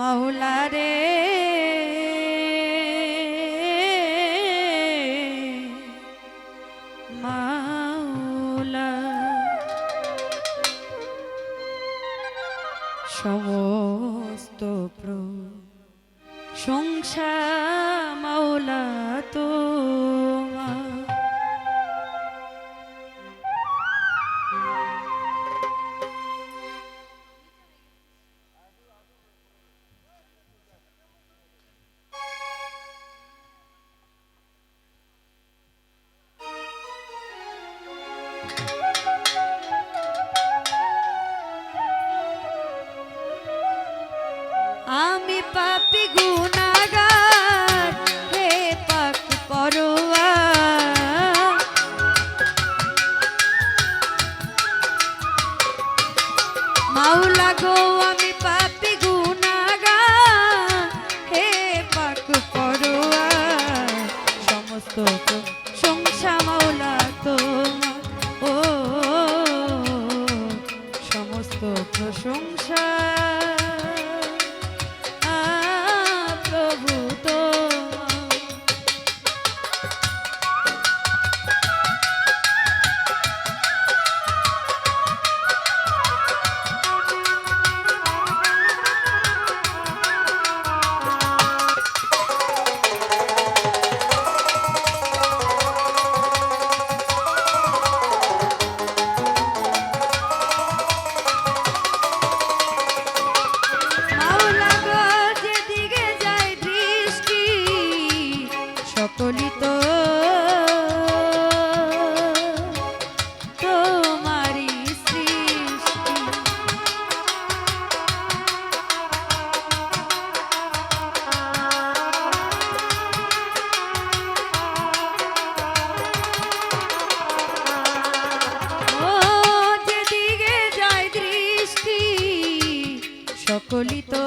মাওলা রে। মাওলা সমস্ত সংসার মাওলা তোমার। আমি পাপি হে পাক পরোয়া। মাওলা গো, আমি পাপি হে পাক পরোয়া। সমস্ত সংসা মাওলা তোমার, ও, সমস্ত প্রশংসা। সকলই তো